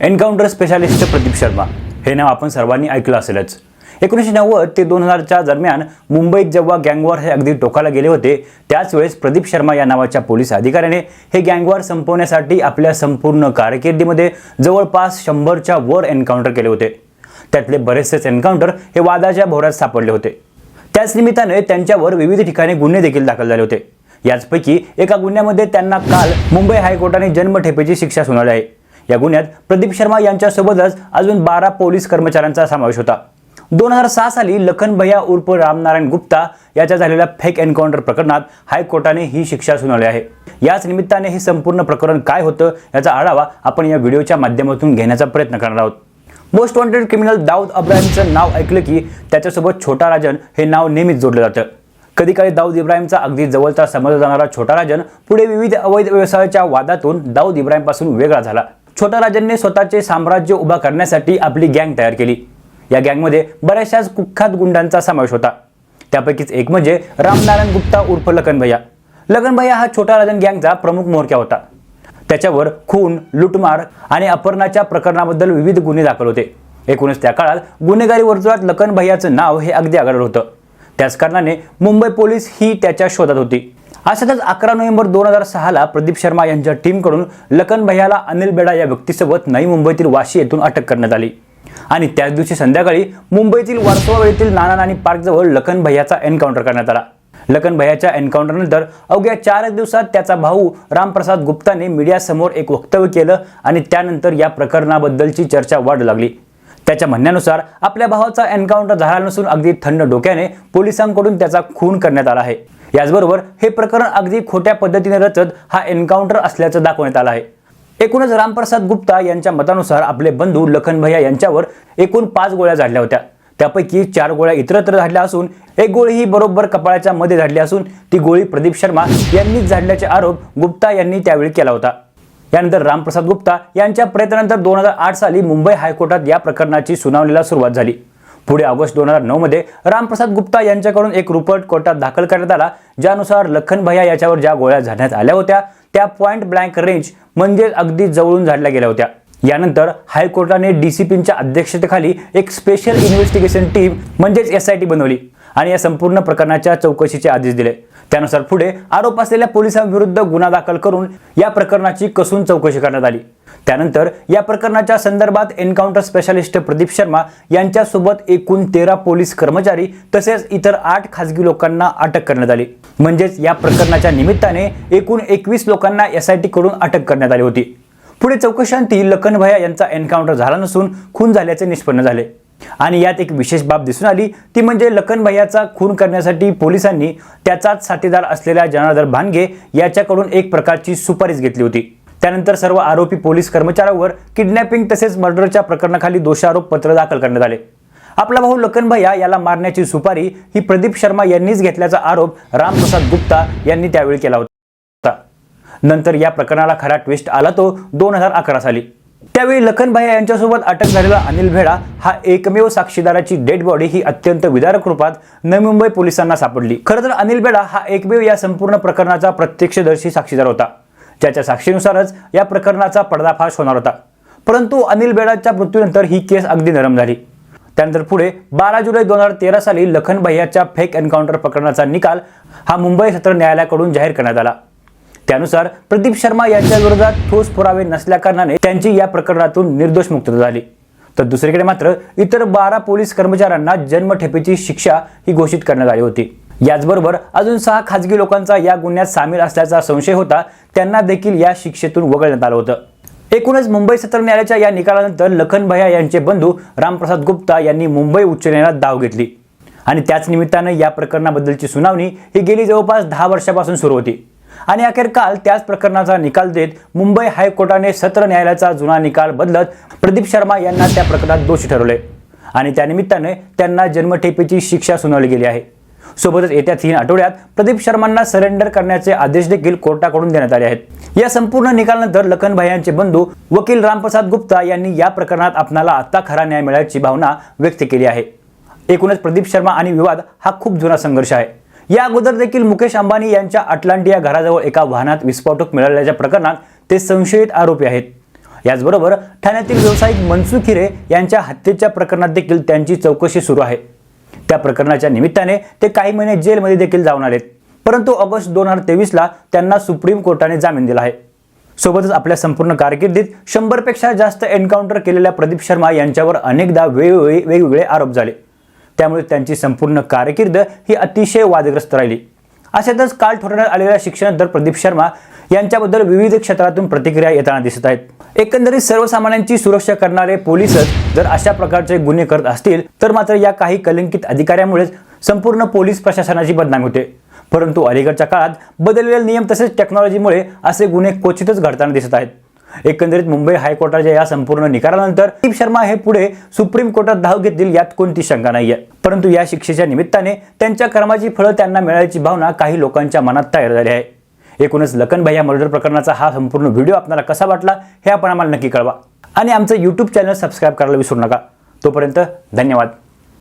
Encounter specialist Pradeep Sharma. हे नाव आपण सर्वांनी ऐकलं असेलच. एकोणीसशे नव्वद ते दोन हजारच्या दरम्यान मुंबईत जेव्हा गँगवॉर हे अगदी टोकाला गेले होते त्याच वेळेस प्रदीप शर्मा या नावाच्या पोलीस अधिकाऱ्याने हे गँगवॉर संपवण्यासाठी आपल्या संपूर्ण कारकिर्दीमध्ये जवळपास शंभरच्या वर एन्काउंटर केले होते. त्यातले बरेचसेच एन्काउंटर हे वादाच्या भोवऱ्यात सापडले होते. त्याच निमित्ताने त्यांच्यावर विविध ठिकाणी गुन्हे देखील दाखल झाले होते. याचपैकी एका गुन्ह्यामध्ये त्यांना काल मुंबई हायकोर्टाने जन्मठेपेची शिक्षा सुनावली आहे. या गुन्ह्यात प्रदीप शर्मा यांच्यासोबतच अजून बारा पोलीस कर्मचाऱ्यांचा समावेश होता. दोन हजार सहा साली लखन भैया उर्फ रामनारायण गुप्ता याच्या झालेल्या फेक एन्काउंटर प्रकरणात हायकोर्टाने ही शिक्षा सुनावली आहे. याच निमित्ताने हे संपूर्ण प्रकरण काय होतं याचा आढावा आपण या व्हिडिओच्या माध्यमातून घेण्याचा प्रयत्न करणार आहोत. मोस्ट वॉन्टेड क्रिमिनल दाऊद अब्राहिमचं नाव ऐकलं की त्याच्यासोबत छोटा राजन हे नाव नेहमीच जोडलं जातं. कधी काळी दाऊद इब्राहिमचा अगदी जवळचा समजला जाणारा छोटा राजन पुढे विविध अवैध व्यवसायाच्या वादातून दाऊद इब्राहिमपासून वेगळा झाला. छोटा राजांनी स्वतःचे साम्राज्य उभा करण्यासाठी आपली गँग तयार केली. या गँगमध्ये बऱ्याचशाच कुख्यात गुंडांचा समावेश होता. त्यापैकीच एक म्हणजे रामनारायण गुप्ता उर्फ लखन भैया लखन भैया हा छोटा राजन गँगचा प्रमुख म्होरक्या होता. त्याच्यावर खून लुटमार आणि अपहरणाच्या प्रकरणाबद्दल विविध गुन्हे दाखल होते. एकूणच त्या काळात गुन्हेगारी वर्तुळात लखन भैयाचं नाव हे अगदी आघाडलं होतं. त्याच कारणाने मुंबई पोलीस ही त्याच्या शोधात होती. अशातच अकरा नोव्हेंबर दोन हजार सहाला प्रदीप शर्मा यांच्या टीमकडून लखन भैयाला अनिल बेडा या व्यक्तीसोबत नवी मुंबईतील वाशी येथून अटक करण्यात आली. आणि त्याच दिवशी संध्याकाळी मुंबईतील वारसोवा येथील नाना नानी पार्कजवळ लखन भैयाचा एन्काउंटर करण्यात आला. लखन भैयाच्या एन्काउंटरनंतर अवघ्या चार दिवसात त्याचा भाऊ रामप्रसाद गुप्ताने मीडियासमोर एक वक्तव्य केलं आणि त्यानंतर या प्रकरणाबद्दलची चर्चा वाढू लागली. त्याच्या म्हणण्यानुसार आपल्या भावाचा एन्काउंटर झाला नसून अगदी थंड डोक्याने पोलिसांकडून त्याचा खून करण्यात आला आहे. याचबरोबर हे प्रकरण अगदी खोट्या पद्धतीने रचत हा एन्काउंटर असल्याचं दाखवण्यात आलं आहे. एकूणच रामप्रसाद गुप्ता यांच्या मतानुसार आपले बंधू लखन भैया यांच्यावर एकूण पाच गोळ्या झाडल्या होत्या. त्यापैकी चार गोळ्या इतरत्र झाडल्या असून एक गोळी ही बरोबर कपाळाच्या मध्ये झाडली असून ती गोळी प्रदीप शर्मा यांनीच झाडल्याचे आरोप गुप्ता यांनी त्यावेळी केला होता. यानंतर रामप्रसाद गुप्ता यांच्या प्रयत्नानंतर दोन हजार आठ साली मुंबई हायकोर्टात या प्रकरणाची सुनावणीला सुरुवात झाली. पुढे ऑगस्ट दोन हजार नऊ मध्ये रामप्रसाद गुप्ता यांच्याकडून एक रुपर्ट कोर्टात दाखल करण्यात आला ज्यानुसार लखन भैया याच्यावर ज्या गोळ्या झाडण्यात आल्या होत्या त्या पॉइंट ब्लँक रेंज म्हणजे अगदी जवळून झाडल्या गेल्या होत्या. यानंतर हायकोर्टाने डीसीपींच्या अध्यक्षतेखाली एक स्पेशल इन्व्हेस्टिगेशन टीम म्हणजेच एस आय टी बनवली आणि या संपूर्ण प्रकरणाच्या चौकशीचे आदेश दिले. त्यानुसार पुढे आरोप असलेल्या पोलिसांविरुद्ध गुन्हा दाखल करून या प्रकरणाची कसून चौकशी करण्यात आली. त्यानंतर या प्रकरणाच्या संदर्भात एन्काउंटर स्पेशालिस्ट प्रदीप शर्मा यांच्यासोबत एकूण तेरा पोलीस कर्मचारी तसेच इतर आठ खासगी लोकांना अटक करण्यात आली. म्हणजेच या प्रकरणाच्या निमित्ताने एकूण एकवीस लोकांना एस आय टी कडून अटक करण्यात आली होती. पुढे चौकशांती लखनभया यांचा एन्काउंटर झाला नसून खून झाल्याचे निष्पन्न झाले. आणि यात एक विशेष बाब दिसून आली ती म्हणजे लखन भैयाचा खून करण्यासाठी पोलिसांनी त्याचाच साथीदार असलेल्या जनार्दन भानगे याच्याकडून एक प्रकारची सुपारीच घेतली होती. त्यानंतर सर्व आरोपी पोलीस कर्मचाऱ्यांवर किडनॅपिंग तसेच मर्डरच्या प्रकरणाखाली दोषारोप पत्र दाखल करण्यात आले. आपला भाऊ लखन भैया याला मारण्याची सुपारी ही प्रदीप शर्मा यांनीच घेतल्याचा आरोप रामप्रसाद गुप्ता यांनी त्यावेळी केला होता. नंतर या प्रकरणाला खरा ट्विस्ट आला तो दोन हजार अकरा साली. त्यावेळी लखन भैया यांच्यासोबत अटक झालेला अनिल भेडा हा एकमेव साक्षीदाराची डेड बॉडी ही अत्यंत विदारक रूपात नवी मुंबई पोलिसांना सापडली. खरं तर अनिल भेडा हा एकमेव या संपूर्ण प्रकरणाचा प्रत्यक्षदर्शी साक्षीदार होता. ज्याच्या साक्षीनुसारच या प्रकरणाचा पडदाफाश होणार होता. परंतु अनिल बेडाच्या मृत्यूनंतर ही केस अगदी नरम झाली. त्यानंतर पुढे बारा जुलै दोन हजार तेरा साली लखन भैयाच्या फेक एन्काउंटर प्रकरणाचा निकाल हा मुंबई सत्र न्यायालयाकडून जाहीर करण्यात आला. त्यानुसार प्रदीप शर्मा यांच्या विरोधात ठोस पुरावे नसल्याकारणाने त्यांची या प्रकरणातून निर्दोष मुक्तता झाली. तर दुसरीकडे मात्र इतर बारा पोलीस कर्मचाऱ्यांना जन्मठेपेची शिक्षा ही घोषित करण्यात आली होती. याचबरोबर अजून सहा खाजगी लोकांचा या गुन्ह्यात सामील असल्याचा संशय होता त्यांना देखील या शिक्षेतून वगळण्यात आलं होतं. एकूणच मुंबई सत्र न्यायालयाच्या या निकालानंतर लखन भैया यांचे बंधू रामप्रसाद गुप्ता यांनी मुंबई उच्च न्यायालयात धाव घेतली. आणि त्याच निमित्तानं या प्रकरणाबद्दलची सुनावणी ही गेली जवळपास दहा वर्षापासून सुरू होती. आणि अखेर काल त्याच प्रकरणाचा निकाल देत मुंबई हायकोर्टाने सत्र न्यायालयाचा जुना निकाल बदलत प्रदीप शर्मा यांना त्या प्रकरणात दोषी ठरवले. आणि त्यानिमित्ताने त्यांना जन्मठेपेची शिक्षा सुनावली गेली आहे. सोबतच येत्या तीन आठवड्यात प्रदीप शर्मांना सरेंडर करण्याचे आदेश देखील कोर्टाकडून देण्यात आले आहेत. या संपूर्ण निकालानंतर लखनभाई यांचे बंधू वकील रामप्रसाद गुप्ता यांनी या प्रकरणात आपणाला आत्ता खरा न्याय मिळाल्याची भावना व्यक्त केली आहे. एकूणच प्रदीप शर्मा आणि विवाद हा खूप जुना संघर्ष आहे. या अगोदर देखील मुकेश अंबानी यांच्या अटलांटिया घराजवळ एका वाहनात विस्फोटक मिळाल्याच्या प्रकरणात ते संशयित आरोपी आहेत. याचबरोबर ठाण्यातील व्यावसायिक मनसुख हिरे यांच्या हत्येच्या प्रकरणात देखील त्यांची चौकशी सुरू आहे. त्या प्रकरणाच्या निमित्ताने ते काही महिने जेलमध्ये देखील जाऊन आलेत. परंतु ऑगस्ट दोन हजार तेवीसला त्यांना सुप्रीम कोर्टाने जामीन दिला आहे. सोबतच आपल्या संपूर्ण कारकिर्दीत शंभरपेक्षा जास्त एन्काउंटर केलेल्या प्रदीप शर्मा यांच्यावर अनेकदा वेगवेगळे वेगवेगळे आरोप झाले. त्यामुळे त्यांची संपूर्ण कारकीर्द ही अतिशय वादग्रस्त राहिली. अशातच काल ठरवण्यात आलेल्या शिक्षणानंतर प्रदीप शर्मा यांच्याबद्दल विविध क्षेत्रातून प्रतिक्रिया येताना दिसत आहेत. एकंदरीत सर्वसामान्यांची सुरक्षा करणारे पोलीसच जर अशा प्रकारचे गुन्हे करत असतील तर मात्र या काही कलंकित अधिकाऱ्यामुळेच संपूर्ण पोलीस प्रशासनाची बदनामी होते. परंतु अलीकडच्या काळात बदललेले नियम तसेच टेक्नॉलॉजीमुळे असे गुन्हे क्वचितच घडताना दिसत आहेत. एकंदरीत मुंबई हायकोर्टाच्या या संपूर्ण निकालानंतर दीप शर्मा हे पुढे सुप्रीम कोर्टात धाव घेतील यात कोणती शंका नाहीये. परंतु या शिक्षेच्या निमित्ताने त्यांच्या कर्माची फळं त्यांना मिळाल्याची भावना काही लोकांच्या मनात तयार झाली आहे. एकूणच लखनभाई या मर्डर प्रकरणाचा हा संपूर्ण व्हिडिओ आपल्याला कसा वाटला हे आपण आम्हाला नक्की कळवा. आणि आमचं यूट्यूब चॅनल सबस्क्राईब करायला विसरू नका. तोपर्यंत धन्यवाद.